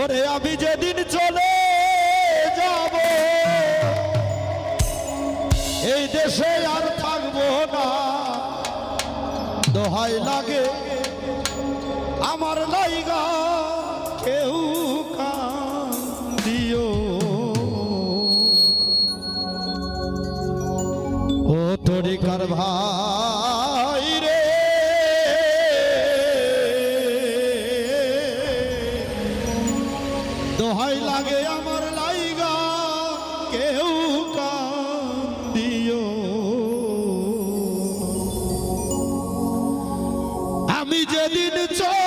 ওরে আমি যেদিন চলে যাব, এই দেশে আর থাকব না। দোহাই লাগে, আমার লাইগা কেউ দিও ও তরিকার ভাই যেদিন চল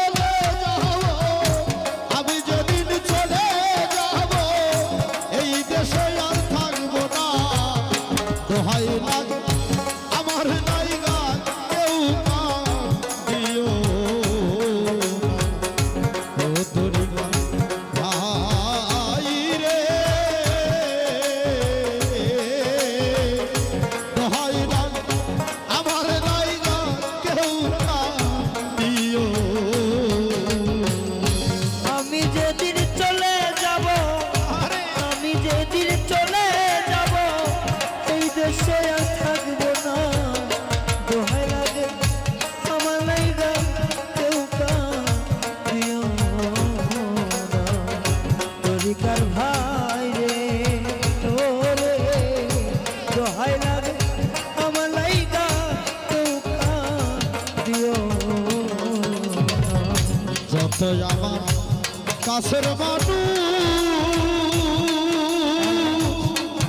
কাছের মানু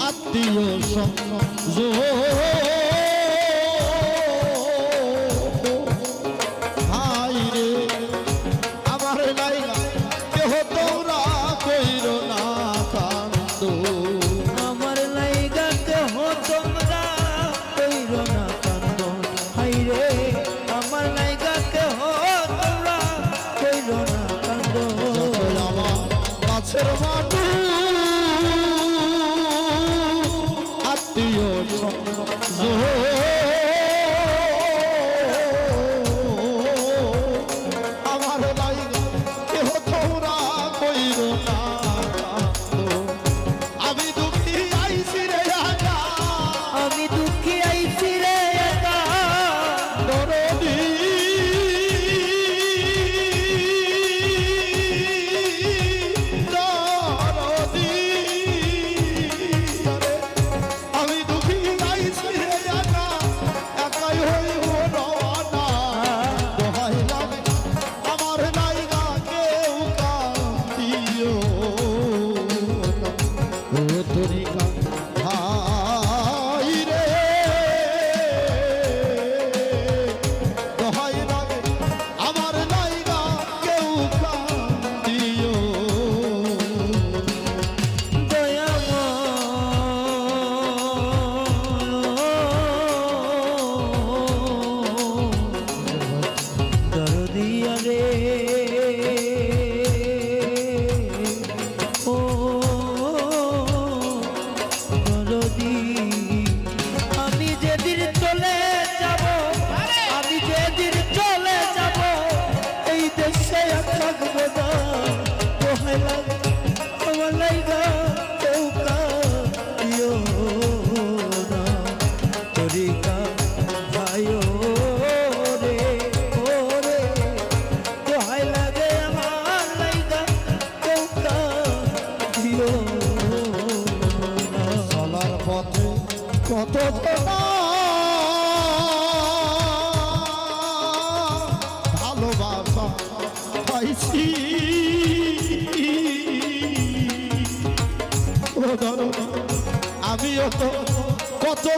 আত্মীয় সম্মান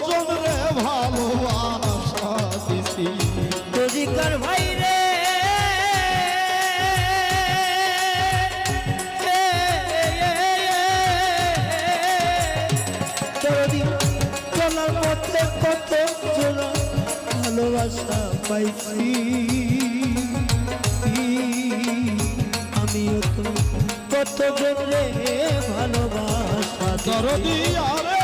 কজন রে ভালোবাসা দিছি। তরিকার ভাই রে চলার পথে কত জোড়া ভালোবাসা পাইছি। আমিও তো কত জোরে ভালোবাসা দরদি আরে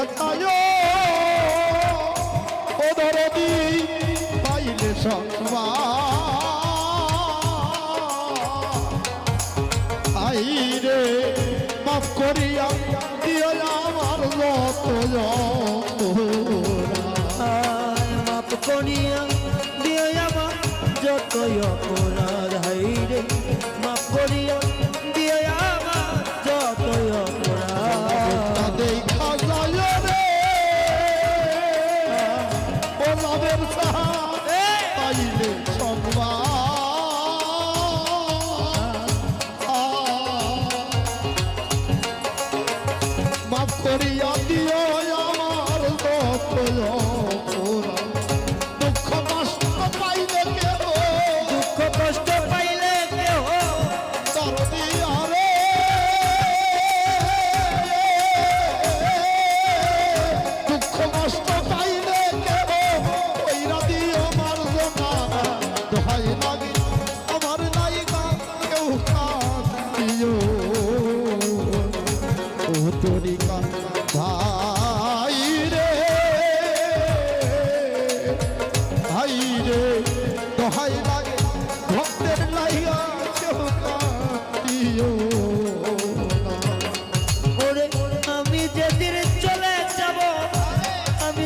যায় ও দরদি পাইলে সংবাদ আই রে মাফ করিয়া দিও আমার যত। আয় করিয়া দিও আমার যত অপরাধ হাই রে মাপ করিয়া দিও আমার যত অপরাধ পাইলে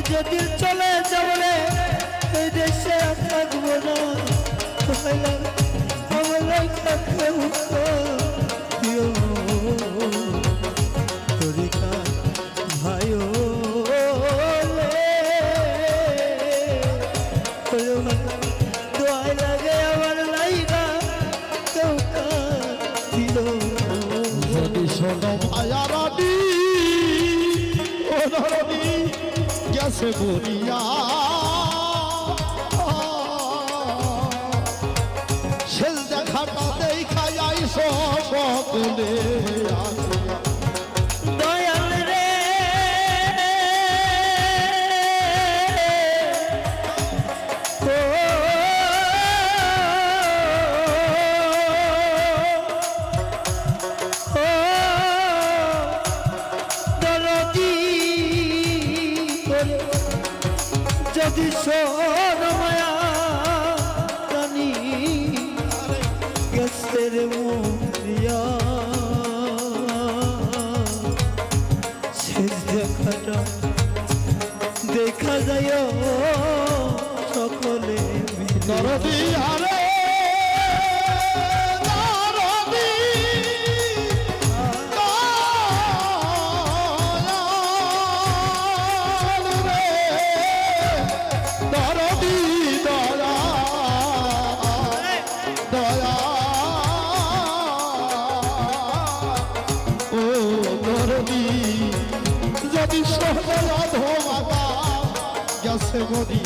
যেদিন চলে যাব রে, এই দেশে থাকব না। আমার তরিকা ভাই দোয়াই লাগে, আমার লাইগা কেউ ও ধরনি গেছে বলিয়া শেষ দেখাটা দেখাই যাই সকলে আসিয়া মায়া জানি গেছের মুরিয়া শেষ দেখাটা দেখা যায় সকলে মিলে। আরে চলে রাধো মাতা যশে মরি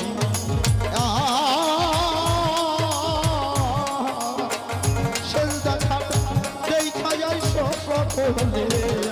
সেলদা ছাড়া যেই ছায় সব করলে